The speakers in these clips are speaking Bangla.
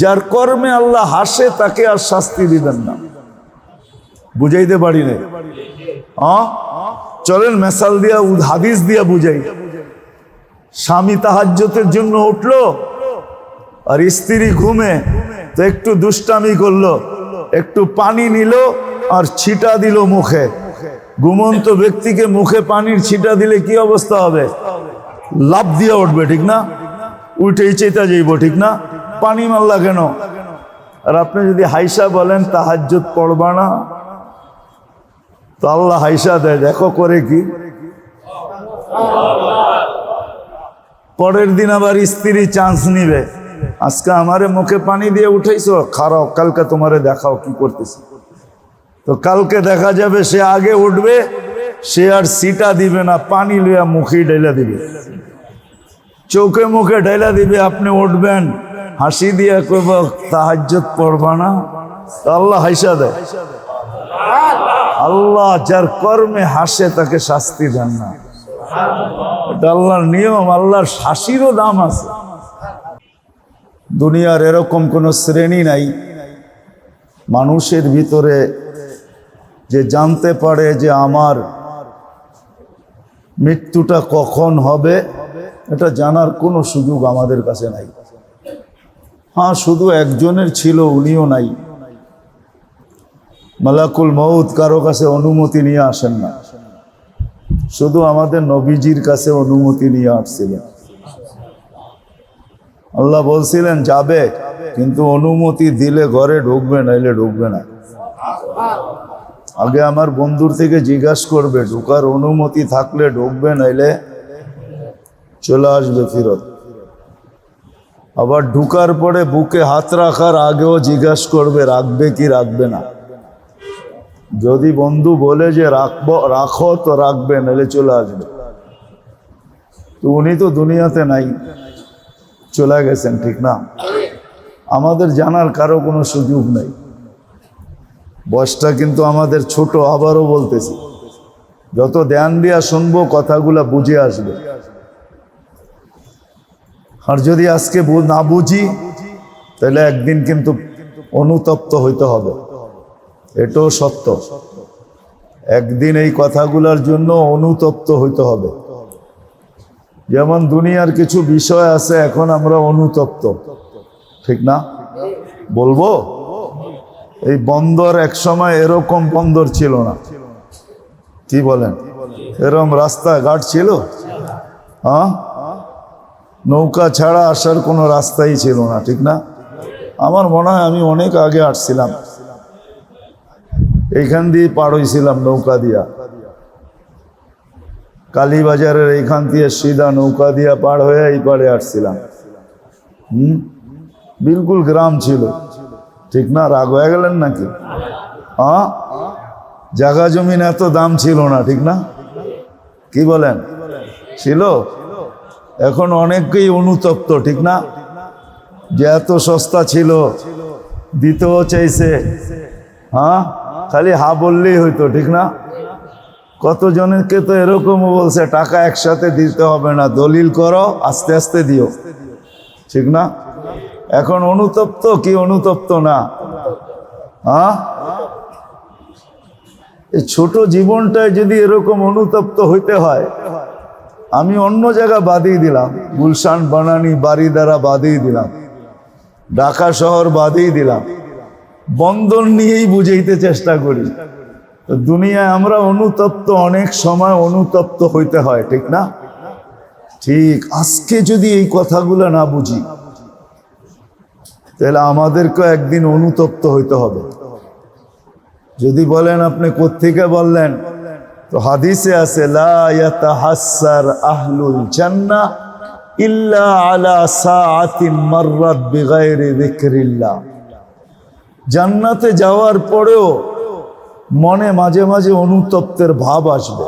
যার কর্মে আল্লাহ হাসে, তাকে আর শাস্তি দিবেন না। বুঝাইতে পারি না চলেন মেসাল দিয়া হাদিস দিয়া বুঝাই। স্বামী তাহাজ্জতের জন্য উঠল, আর স্ত্রী ঘুমে, তো একটু দুষ্টামি করল, একটু পানি নিল, আর ছিটা দিল মুখে। ঘুমন্ত ব্যক্তিকে মুখে পানির ছিটা দিলে কি অবস্থা হবে? লাভ দিয়ে উঠবে, ঠিক না? উঠেই চেতা যাইব, ঠিক না? পানি মারলা কেন? আর আপনি যদি হাইসা বলেন তাহাজ্জত পড়বা না। তো আল্লাহ হাইসা দেয়, দেখো করে কি? পরের দিন আবার স্ত্রী চান্স নিবে। আজকে আমারে মুখে পানি দিয়ে উঠাইছো? খারাপ, কালকে তোমারে দেখাও কি করতেছে। তো কালকে দেখা যাবে সে আগে উঠবে সে আর সিটা দিবে না, পানি লইয়া মুখে ঢেলা দিবে। চোখে মুখে ঢেলা দিবে, আপনি উঠবেন, হাসি দিয়া কইব তাহাজ্জত পড়বা না? আল্লাহ হাইসা দেয়। আল্লাহ যার কর্মে হাসে, তাকে শাস্তি দেন না। এটা আল্লাহর নিয়ম, আল্লাহর শাসিরও দাম আছে। দুনিয়ার এরকম কোনো শ্রেণি নাই। মানুষের ভিতরে যে জানতে পারে যে আমার মৃত্যুটা কখন হবে, এটা জানার কোনো সুযোগ আমাদের কাছে নাই। হ্যাঁ শুধু একজনের ছিল, উনিও নাই। মালাকুল মৌত কারও কাছে অনুমতি নিয়ে আসেন না। শুধু আমাদের নবীজির কাছে অনুমতি নিয়ে আসছিলেন। আল্লাহ বলছিলেন, যাবে, কিন্তু অনুমতি দিলে ঘরে ঢুকবে, নাইলে ঢুকবে না। আগে আমার বন্ধুর থেকে জিজ্ঞাসা করবে, ঢুকার অনুমতি থাকলে ঢুকবে, নাইলে চলে আসবে ফিরত। আবার ঢুকার পরে বুকে হাত রাখার আগেও জিজ্ঞাসা করবে, রাখবে কি রাখবে না। যদি বন্ধু বলে যে রাখব, রাখো তো রাখবে নাহলে চলে আসবে। তো উনি তো দুনিয়াতে নাই, চলে গেছেন, ঠিক না? আমাদের জানার কারও কোনো সুযোগ নেই। বয়সটা কিন্তু আমাদের ছোট, আবারও বলতেছি। যত ধ্যান দিয়া শুনব, কথাগুলা বুঝে আসবে। আর যদি আজকে না বুঝি, তাহলে একদিন কিন্তু অনুতপ্ত হইতে হবে। এটাও সত্য। একদিন এই কথাগুলোর জন্য অনুতপ্ত হইতে হবে। যেমন দুনিয়ার কিছু বিষয় আছে, এখন আমরা অনুতপ্ত। ঠিক না? বলব? এই বন্দর এক সময় এরকম বন্দর ছিল না। কি বলেন? এরকম রাস্তাঘাট ছিল? হ্যাঁ? নৌকা ছাড়া আসার কোনো রাস্তাই ছিল না, ঠিক না? আমার মনে হয় আমি অনেক আগে আসছিলাম। এইখান দিয়ে পার হইছিলাম নৌকা দিয়া। কালীবাজারের এইখান দিয়ে সিধা নৌকা দিয়া পার হয়ে এই পারে আসছিলাম। হুম? বিলকুল গ্রাম ছিল। ঠিক না? রাগ হয়ে গেলেন নাকি? হ্যাঁ জায়গা জমিন এত দাম ছিল না, ঠিক না? কি বলেন? ছিল? এখন অনেকেই অনুতপ্ত, ঠিক না? যে এত সস্তা ছিল, দিতেও চাইছে। হ্যাঁ খালি হা বললেই হইতো, ঠিক না? কতজনকে তো এরকমও বলছে, টাকা একসাথে দিতে হবে না, দলিল করো, আস্তে আস্তে দিও। ঠিক না? এখন অনুতপ্ত কি অনুতপ্ত না? হ্যাঁ এই ছোট জীবনটায় যদি এরকম অনুতপ্ত হইতে হয়, আমি অন্য জায়গা বাদিয়ে দিলাম। গুলশান, বানানি বাড়ি দ্বারা বাদিয়ে দিলাম। ঢাকা শহর বাদিয়ে দিলাম। বন্ধন নিয়েই বুঝাইতে চেষ্টা করি। দুনিয়ায় আমরা অনুতপ্ত, অনেক সময় অনুতপ্ত হইতে হয়, ঠিক না? ঠিক। আজকে যদি এই কথাগুলো না বুঝি তাহলে আমাদেরকে একদিন অনুতপ্ত হইতে হবে। যদি বলেন, আপনি কোত্থেকে বললেন? তো হাদিসে আছে আহলুল জান্নাহ ইল্লা আলা সাআতিন জান্নাতে যাওয়ার পরেও মনে মাঝে মাঝে অনুতপ্তের ভাব আসবে।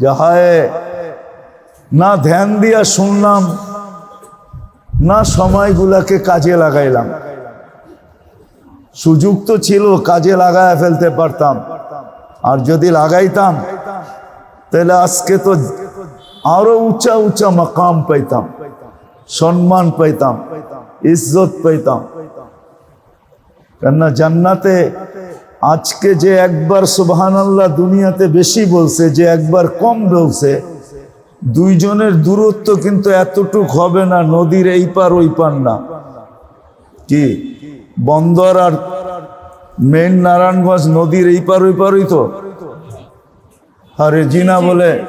যে হায়, না ধ্যান দিয়া শুনলাম না সময়গুলাকে কাজে লাগাইলাম। সুযোগ তো ছিল, কাজে লাগায় ফেলতে পারতাম। আর যদি লাগাইতাম, তাহলে আজকে তো আরও উঁচা উঁচা মাকাম পাইতাম, সম্মান পাইতাম, ইজ্জত পাইতাম। কেননা জান্নাতে আজকে যে একবার সুবহান আল্লাহ দুনিয়াতে বেশি বলছে, যে একবার কম বলছে দুইজনের দূরত্ব কিন্তু এতটুক হবে না, নদীর এই পার ওই পার না। কি? বন্দর আর মেন নারায়ণগঞ্জ নদীর এই পার ওই পারই তো? আরে জিনা বলে।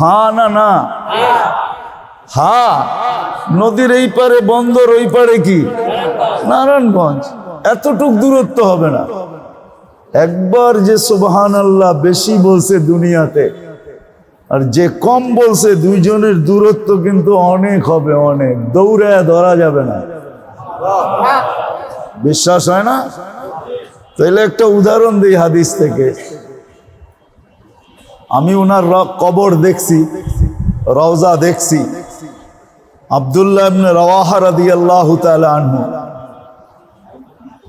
হা না না। হা? নদীর এই পারে, বন্দর ওই পারে কি? নারায়ণগঞ্জ। এতটুক দূরত্ব হবে না। একবার যে সুবহান আল্লাহ বেশি বলছে দুনিয়াতে আর যে কম বলছে, দুইজনের দূরত্ব কিন্তু অনেক হবে, অনেক। দৌড়ে ধরা যাবে না। বিশ্বাস হয় না? তাহলে একটা উদাহরণ দিই হাদিস থেকে। আমি ওনার কবর দেখছি, রওজা দেখছি। আবদুল্লাহ ইবনে রওয়াহা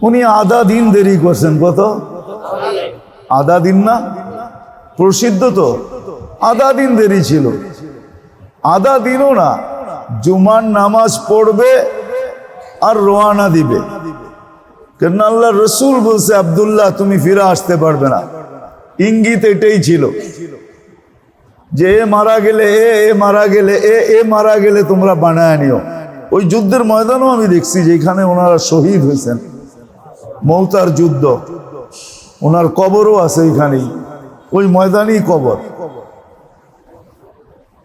উনি আধা দিন দেরি করছেন, কত? আধা দিন না? প্রসিদ্ধ তো। আধা দিন দেরি ছিল। আধা দিনও না, জুমার নামাজ পড়বে আর রোয়ানা দিবে। কেন আল্লাহ রসুল বলছে, আবদুল্লাহ, তুমি ফিরে আসতে পারবে না। ইঙ্গিত এটাই ছিল যে, এ মারা গেলে, এ এ মারা গেলে, এ এ মারা গেলে তোমরা বানায় নিও। ওই যুদ্ধের ময়দানও আমি দেখছি যেখানে ওনারা শহীদ হয়েছেন। মৌতার যুদ্ধ, ওনার কবরও আছে এখানেই। ওই ময়দানই কবর।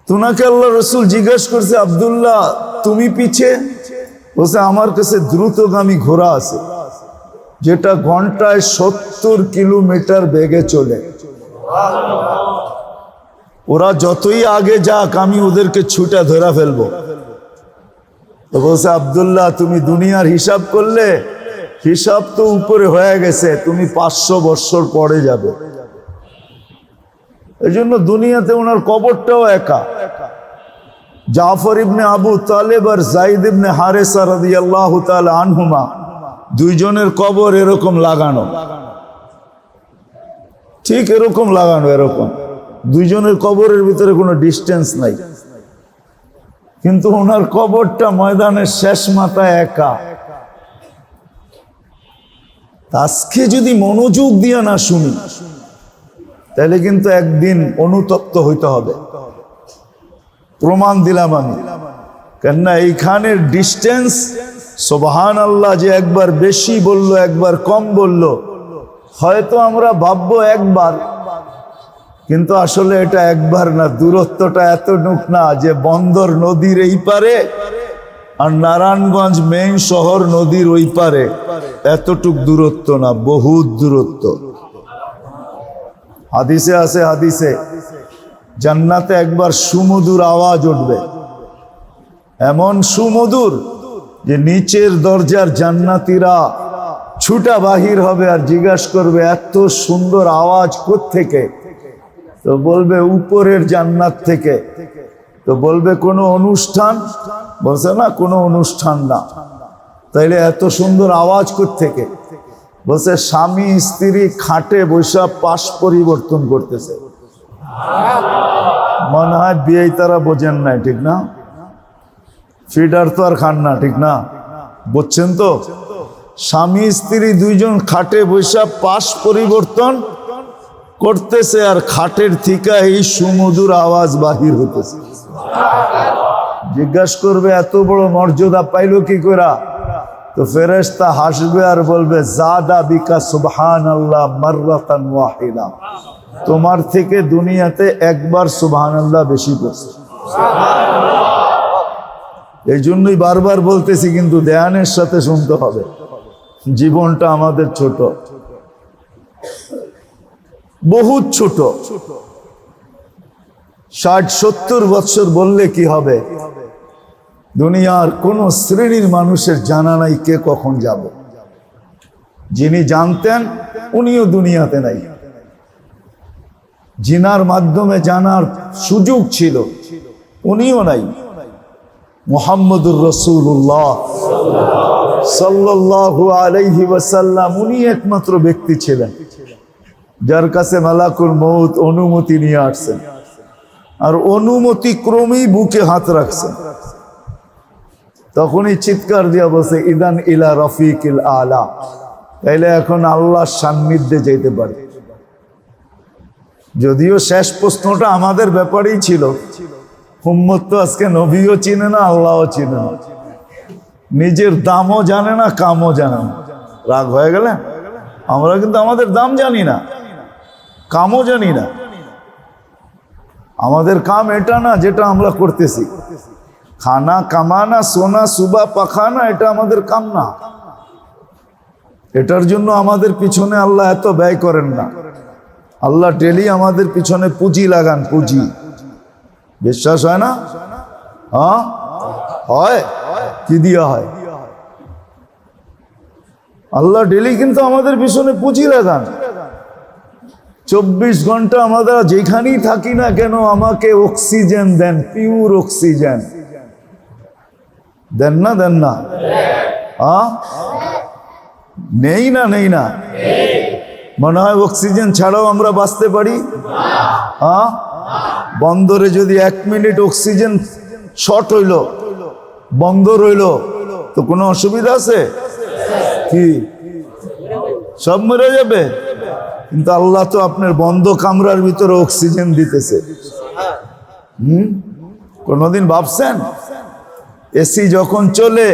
তোনাকে আল্লাহ রসুল জিজ্ঞেস করছে, আবদুল্লাহ, তুমি পিছে? বলছে, আমার কাছে দ্রুতগামী ঘোড়া আছে, যেটা ঘন্টায় সত্তর কিলোমিটার বেগে চলে। ওরা যতই আগে যাক, আমি ওদেরকে ছুটে ধরা ফেলব। তো বলছে, আবদুল্লাহ, তুমি দুনিয়ার হিসাব করলে, হিসাব তো উপরে হয়ে গেছে, তুমি পাঁচশো বৎসর পরে যাবে। এই জন্য দুনিয়াতে ওনার কবরটাও একা। জাফর ইবনে আবু তালেব আর জাইদ ইবনে হারেসা রাদিয়াল্লাহু তাআলা আনহুমা দুইজনের কবর এরকম লাগানো। ঠিক এরকম লাগানো এরকম। দুইজনের কবরের ভিতরে কোনো ডিস্টেন্স নাই। কিন্তু ওনার কবরটা ময়দানের শেষ মাথায় একা। আজকে যদি মনোযোগ দিয়ে না শুনি তাহলে কিন্তু একদিন অনুতপ্ত হইতে হবে। প্রমাণ দিলাম আমি। কেননা এইখানের ডিস্টেন্স সোবাহান আল্লাহ যে একবার বেশি বলল, একবার কম বলল, হয়তো আমরা ভাববো একবার, কিন্তু আসলে এটা একবার না, দূরত্বটা এত নুক না যে বন্দর নদীর এই পারে আর নারায়ণগঞ্জ মেইন শহর নদীর ওই পারে। এতটুক দূরত্ব না, বহুত দূরত্ব। হাদিসে আছে, হাদিসে। জান্নাতে একবার সুমধুর আওয়াজ উঠবে। এমন সুমধুর যে নিচের দরজার জান্নাতিরা ছুটা বাহির হবে আর জিজ্ঞাসা করবে, এত সুন্দর আওয়াজ থেকে তো বলবে, উপরের জান্নাত থেকে। তো বলবে, কোনো অনুষ্ঠান? বলছে, না, কোনো অনুষ্ঠান না। তাইলে এত সুন্দর আওয়াজ থেকে বলছে, স্বামী, স্ত্রী খাটে বৈশা পাশ পরিবর্তন করতেছে। মনে হয় বিয়ে তারা বোঝেন নাই, ঠিক না? ফিডার তো আর খান না, ঠিক না? বুঝছেন তো? স্বামী, স্ত্রী দুইজন খাটে বৈশা পাশ পরিবর্তন করতেছে আর খাটের থিকা এই সুমধুর আওয়াজ বাহির হতেছে জিজ্ঞাসা করবে, এত বড় মর্যাদা পাইলো কি করা তো ফেরেশতা হাসবে আর বলবে, জাদা বিকা সুবহান আল্লাহ মাররাতান ওয়াহিদা। তোমার থেকে দুনিয়াতে একবার সুবহান আল্লাহ বেশি করছে এই জন্যই বারবার বলতেছি, কিন্তু ধ্যানের সাথে শুনতে হবে। জীবনটা আমাদের ছোট। বহুত ছোট। ষাট সত্তর বছর বললে কি হবে? দুনিয়ার কোন শ্রেণির মানুষের জানা নাই কে কখন যাব। যিনি জানতেন, উনিও দুনিয়াতে নাই। জিনার মাধ্যমে জানার সুযোগ ছিল, উনিও নাই। মোহাম্মদুর রসুল্লাহ সাল্লাল্লাহু আলাইহি ওয়াসাল্লাম, উনি একমাত্র ব্যক্তি ছিলেন, যার কাছে মালাকুল মৌত অনুমতি নিয়ে আসছেন। আর অনুমতি ক্রমেই বুকে হাত রাখছেন। তখনই চিৎকার দিয়া বসে ইদান ইলা রফিক ইল আলা। তাইলে এখন আল্লাহর সান্নিধ্যে যেতে পারে। যদিও শেষ প্রশ্নটা আমাদের ব্যাপারেই ছিল। হুম্মত তো আজকে নবীও চিনে না, আল্লাহও চিনে না। নিজের দামও জানে না, কামও জানে না। রাগ হয়ে গেলে? আমরা কিন্তু আমাদের দাম জানি না, কামও জানি না। আমাদের কাম এটা না যেটা আমরা করতেছি। খানা কামানা, সোনা, সুবা, পাখানা, এটা আমাদের কাম না এটার জন্য আমাদের পিছনে আল্লাহ এত ব্যয় করেন না। আল্লাহ ডেলি আমাদের পিছনে পুঁজি লাগান, পুঁজি। বিশ্বাস হয় না? হ্যাঁ? হয়? কি দিয়া হয়? আল্লাহ ডেলি কিন্তু আমাদের পিছনে পুঁজি লাগান। চব্বিশ ঘণ্টা আমরা যেখানেই থাকি না কেন, আমাকে অক্সিজেন দেন, পিওর অক্সিজেন। দেন না দেন না। নেই না নেই না? মনে হয় অক্সিজেন ছাড়াও আমরা বাঁচতে পারি? বন্দরে যদি এক মিনিট অক্সিজেন শর্ট হইল বন্ধ রইল তো কোনো অসুবিধা আছে? কি? সব মরে যাবে? কিন্তু আল্লাহ তো আপনার বন্ধ কামরার ভিতরে অক্সিজেন দিতেছে। হুম? কোনোদিন ভাবছেন? এসি যখন চলে,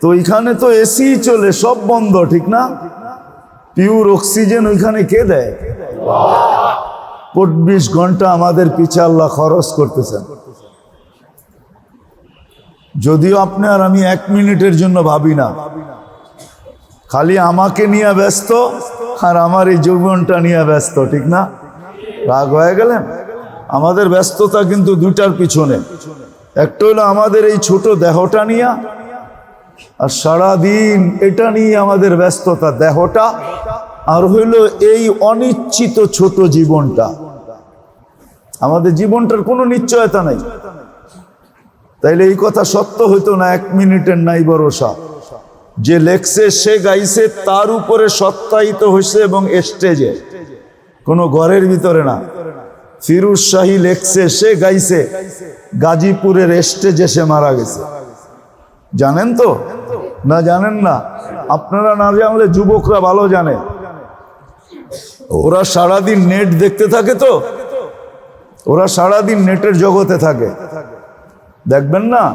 তো ওইখানে তো এসি চলে, সব বন্ধ, ঠিক না? পিওর অক্সিজেন ওইখানে কে দেয়? চব্বিশ ঘণ্টা আমাদের পিছে আল্লাহ খরচ করতেছেন। যদিও আপনি আর আমি এক মিনিটের জন্য ভাবি না। খালি আমাকে নিয়ে ব্যস্ত আর আমার এই যৌবনটা নিয়ে ব্যস্ত, ঠিক না? রাগ হয়ে গেলেন? আমাদের ব্যস্ততা কিন্তু দুটার পিছনে। একটা হলো আমাদের এই ছোট দেহটা নিয়ে, আর সারাদিন এটা নিয়ে আমাদের ব্যস্ততা দেহটা, আর হইল এই অনিশ্চিত ছোট জীবনটা। আমাদের জীবনটার কোনো নিশ্চয়তা নাই। তাইলে এই কথা সত্য হইতো না এক মিনিটের নাই ভরসা। যে লেখছে, সে গাইছে, তার উপরে সত্যায়িত হয়েছে এবং স্টেজে। কোনো ঘরের ভিতরে না। ফিরুজ শাহী লেখছে, সে গাইছে। গাজীপুরের স্টেজে সে মারা গেছে। জানেন তো? না জানেন না? আপনারা না জানলে যুবকরা ভালো জানে। ওরা সারাদিন নেট দেখতে থাকে তো। ওরা সারাদিন নেটের জগতে থাকে। দেখবেন না?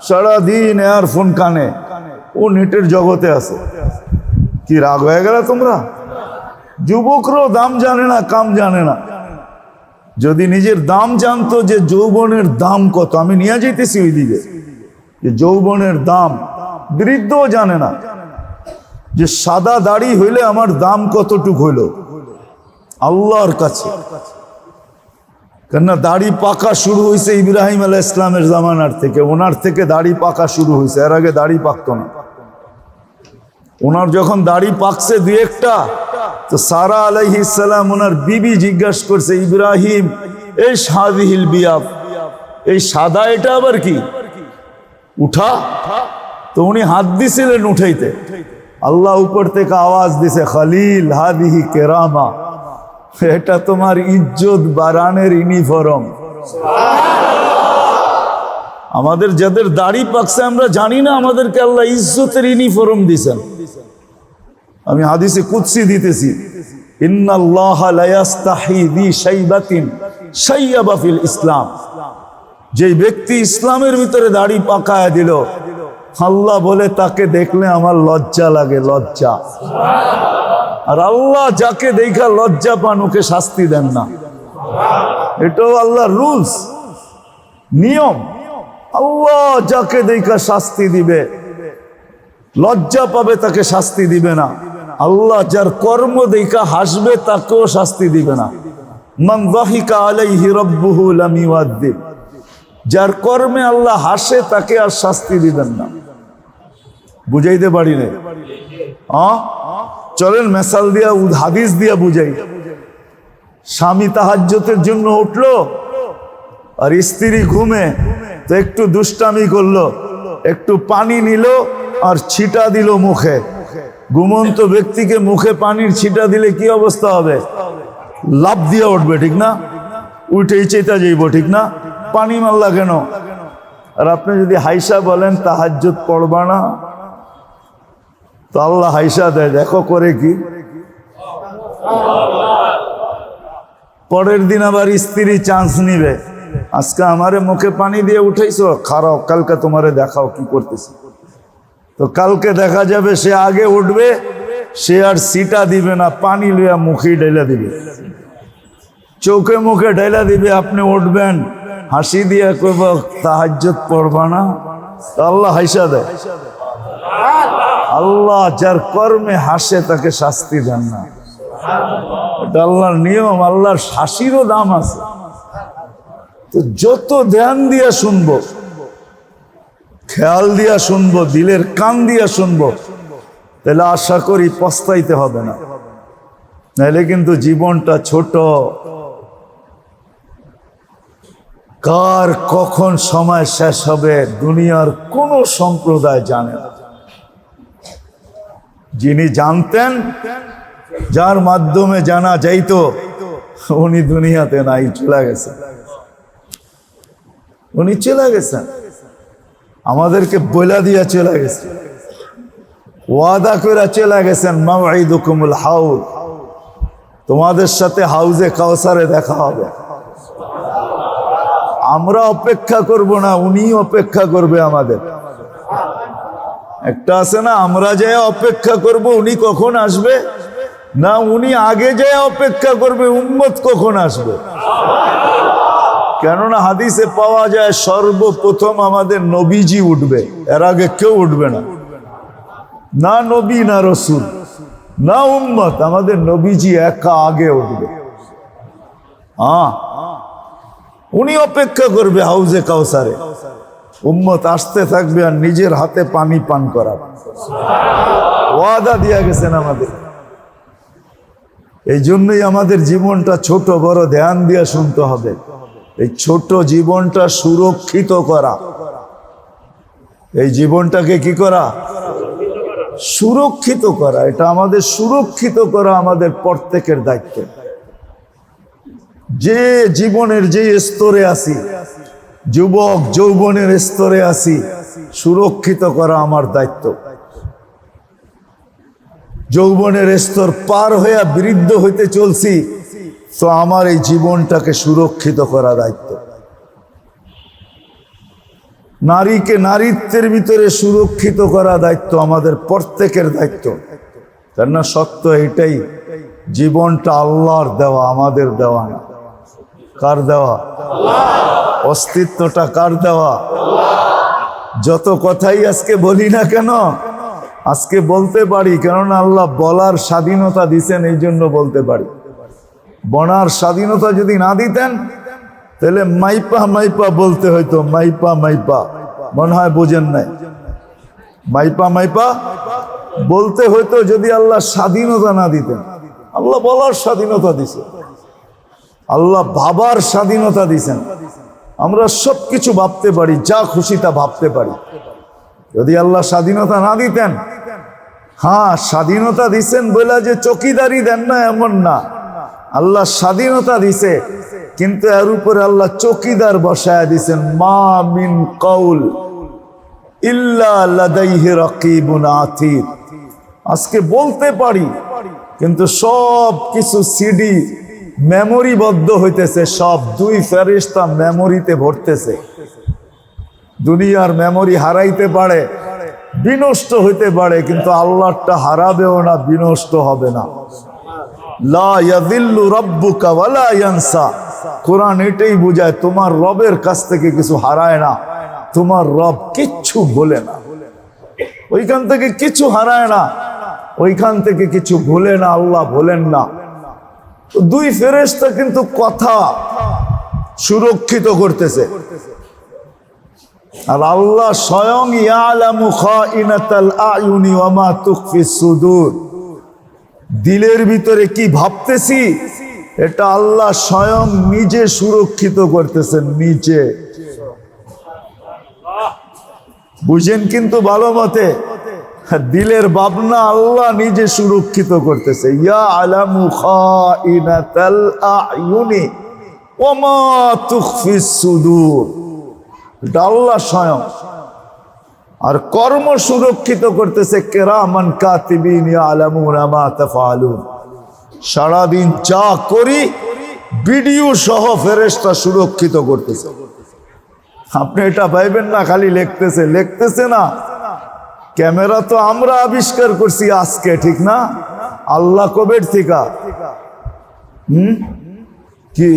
সারাদিন এয়ারফোন কানে। ও নেটের জগতে আছে। কি রাগ হয়ে গেল তোমরা? যুবকরাও দাম জানে না, কাম জানে না। যদি নিজের দাম জানতো যে যৌবনের দাম কত, আমি নিয়ে যেতেছি ওইদিকে। যে যৌবনের দাম, বৃদ্ধও জানে না। যে সাদা দাড়ি হইলে আমার দাম কতটুক হইল। আল্লাহর কাছে। কেননা দাড়ি পাকা শুরু হয়েছে ইব্রাহিম আলাহ ইসলামের জামানার থেকে। ওনার থেকে দাড়ি পাকা শুরু হয়েছে এর আগে দাড়ি পাকতো না। ওনার যখন দাড়ি পাকছে দু একটা তো সারা আলাইহি ইসালাম ওনার বিবি জিজ্ঞাসা করছে, ইব্রাহিম, এই সাদিহিল বিয়াব, এই সাদা এটা আবার কি? উঠা। তো উনি হাত দিছিলেন উঠাইতে। আল্লাহ উপর থেকে আওয়াজ দিছে, খালিল হাদিহি কেরামা, এটা তোমার ইজ্জত বারানের ইউনিফর্ম। আমাদের যাদের দাড়ি পাকছে, আমরা জানি না আমাদেরকে আল্লাহ ইজ্জতের ইউনিফর্ম দিছেন। আমি হাদিসে কুৎসি দিতেছি ইসলাম। যে ব্যক্তি ইসলামের ভিতরে দাড়ি পাকায় দিল, আল্লাহ বলে, তাকে দেখলে আমার লজ্জা লাগে, লজ্জা। আর আল্লাহ যাকে দেখা লজ্জা পান, ওকে শাস্তি দেন না। এটাও আল্লাহর রুলস, নিয়ম। আল্লাহ যাকে দেখা শাস্তি দিবে, লজ্জা পাবে, তাকে শাস্তি দিবে না। আল্লাহ যার কর্ম দেখা হাসবে, তাকেও শাস্তি দিবে না। যার কর্মে আল্লাহ হাসে, তাকে আর শাস্তি দিবেন না। বুঝাইতে পারি না চলেন মেসাল দিয়া হাদিস দিয়া বুঝাই। স্বামী তাহাজ্যতের জন্য উঠল, আর স্ত্রী ঘুমে, তো একটু দুষ্টামি করল, একটু পানি নিল, আর ছিটা দিল মুখে। ঘুমন্ত ব্যক্তিকে মুখে পানির ছিটা দিলে কি অবস্থা হবে? লাভ দিয়ে উঠবে, ঠিক না? উঠেই চেতা যাইব, ঠিক না? পানি মারলা কেন? আর আপনি যদি হাইসা বলেন, তাহাজ্জুদ পড়বা না। তো আল্লাহ হাইসা দেয়, দেখো করে কি? পরের দিন আবার স্ত্রী চান্স নিবে। আজকে আমারে মুখে পানি দিয়ে উঠাইছো? খারাও কালকে তোমারে দেখাও কি করতেছে। তো কালকে দেখা যাবে সে আগে উঠবে, সে আর সিটা দিবে না, পানি লইয়া মুখে ঢেলা দিবে। চোখে মুখে ঢেলা দিবে, আপনি উঠবেন, হাসি দিয়ে কইব তাহাজ্জত পড়বা না? আল্লাহ হাইসা দেয়। আল্লাহ যার কর্মে হাসে, তাকে শাস্তি দেন না। এটা আল্লাহর নিয়ম, আল্লাহর শাসিরও দাম আছে। তো যত ধ্যান দিয়া শুনব খেয়াল দিয়া শুনব, দিলের কান দিয়া শুনব, তাহলে আশা করি পস্তাইতে হবে না। নাহলে কিন্তু জীবনটা ছোট। কার কখন সময় শেষ হবে দুনিয়ার কোন সম্প্রদায় জানে না। যিনি জানতেন, যার মাধ্যমে জানা যাইত, উনি দুনিয়াতে নাই, চলে গেছেন। উনি চলে গেছেন। আমাদেরকে বইলা দিয়া চলে গেছে। ওয়াদা করে চলে গেছেন মাওয়াইদুকুমুল হাউদ, তোমাদের সাথে হাউজে কাউসারে দেখা হবে। আমরা অপেক্ষা করব না উনি অপেক্ষা করবে আমাদের। একটা আছে না, আমরা যে অপেক্ষা করব, উনি কখন আসবে? না, উনি আগে যে অপেক্ষা করবে, উম্মত কখন আসবে? কেননা হাদিসে পাওয়া যায় সর্বপ্রথম আমাদের নবীজি উঠবে। এর আগে কেউ উঠবে না। না নবী, না রসুল, না উম্মত, আমাদের নবীজি একা আগে উঠবে। উনি অপেক্ষা করবে হাউজে কাউসারে। উম্মত আসতে থাকবে আর নিজের হাতে পানি পান করার ওয়াদা দিয়া গেছেন আমাদের। এই জন্যই আমাদের জীবনটা ছোট বড় ধ্যান দিয়ে শুনতে হবে। এই ছোট জীবনটা সুরক্ষিত করা। এই জীবনটাকে কি করা? সুরক্ষিত করা। এটা আমাদের সুরক্ষিত করা আমাদের প্রত্যেকের দায়িত্ব। যে জীবনের যে স্তরে আছি, যুবক যৌবনের স্তরে আছি, সুরক্ষিত করা আমার দায়িত্ব। যৌবনের স্তর পার হইয়া বৃদ্ধ হইতে চলছি তো আমার এই জীবনটাকে সুরক্ষিত করা দায়িত্ব। নারীকে নারীত্বের ভিতরে সুরক্ষিত করা দায়িত্ব আমাদের প্রত্যেকের দায়িত্ব। কেননা সত্য এটাই জীবনটা আল্লাহর দেওয়া, আমাদের দেওয়া না। কার দেওয়া? অস্তিত্বটা কার দেওয়া? যত কথাই আজকে বলি না কেন, আজকে বলতে পারি, কেননা আল্লাহ বলার স্বাধীনতা দিছেন এই জন্য বলতে পারি। বনার স্বাধীনতা যদি না দিতেন, তাহলে মাইপা মাইপা বলতে হইতো, মাইপা মাইপা। মনে হয় বোঝেন নাই? মাইপা মাইপা বলতে হইতো যদি আল্লাহ স্বাধীনতা না দিতেন। আল্লাহ বলার স্বাধীনতা দিছে। আল্লাহ ভাবার স্বাধীনতা দিছেন। আমরা সব কিছু ভাবতে পারি, যা খুশি তা ভাবতে পারি। যদি আল্লাহ স্বাধীনতা না দিতেন হ্যাঁ স্বাধীনতা দিছেন বলে যে চকিদারি দেন না, এমন না। আল্লাহ স্বাধীনতা দিছে, কিন্তু এর উপরে আল্লাহ চকিদার বসায় দিছেন, মা মিন কৌল আতিদ। আজকে বলতে পারি, কিন্তু সব কিছু সিডি মেমোরিবদ্ধ হইতেছে, সব দুই ফেরিস্তা মেমোরিতে ভরতেছে। দুনিয়ার মেমোরি হারাইতে পারে, বিনষ্ট হইতে পারে, কিন্তু আল্লাহটা হারাবেও না, বিনষ্ট হবে না। কোরআন এটাই বোঝায়, তোমার রবের কাছ থেকে কিছু হারায় না। তোমার রব কিচ্ছু বলে না। ওইখান থেকে কিছু হারায় না। ওইখান থেকে কিছু ভুলে না, আল্লাহ বলেন না। দুই ফেরেশতা কিন্তু কথা সুরক্ষিত করতেছে। আর আল্লাহ স্বয়ং ইয়ালামু খাইনাতাল আয়ুনি ওয়া মা তুখফিস সুদূর। দিলের ভিতরে কি ভাবতেছি? এটা আল্লাহ স্বয়ং নিজে সুরক্ষিত করতেছেন, নিজে। বুঝেন কিন্তু ভালো মতে, দিলের ভাবনা আল্লাহ নিজে সুরক্ষিত করতেছে। ইয়া আলামু খাইনাতাল আয়ুনি ওয়া মা তুখফিস সুদূর। আল্লাহ স্বয়ং। আর কর্ম সুরক্ষিত করতেছে কেরামান কাতিবিন সারাদিন যা করি ভিডিও সহ ফেরেশতা সুরক্ষিত করতেছে। আপনি এটা পাইবেন না, খালি লিখতেছে। লিখতেছে না। ক্যামেরা তো আমরা আবিষ্কার করছি আজকে, ঠিক না? আল্লাহ কবের থিকা? হুম? কি?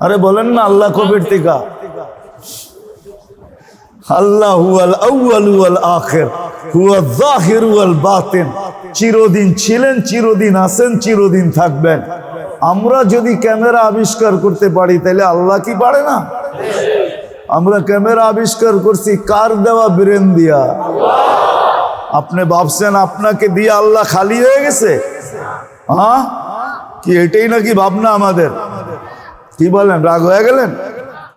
আরে বলেন না আল্লাহ কবের থিকা? আল্লাহ হুয়াল আউয়াল ওয়াল আখির, হুয়া যাহির ওয়াল বাতিন। চিরদিন ছিলেন, চিরদিন আছেন, চিরদিন থাকবেন। আমরা যদি ক্যামেরা আবিষ্কার করতে পারি, তাহলে আল্লাহ কি পারে না? আমরা ক্যামেরা আবিষ্কার করছি, কার দেওয়া ব্রেন দিয়া? আপনি ভাবছেন আপনাকে দিয়ে আল্লাহ খালি হয়ে গেছে? হ্যাঁ কি এটাই নাকি ভাবনা আমাদের? কি বলেন, রাগ হয়ে গেলেন?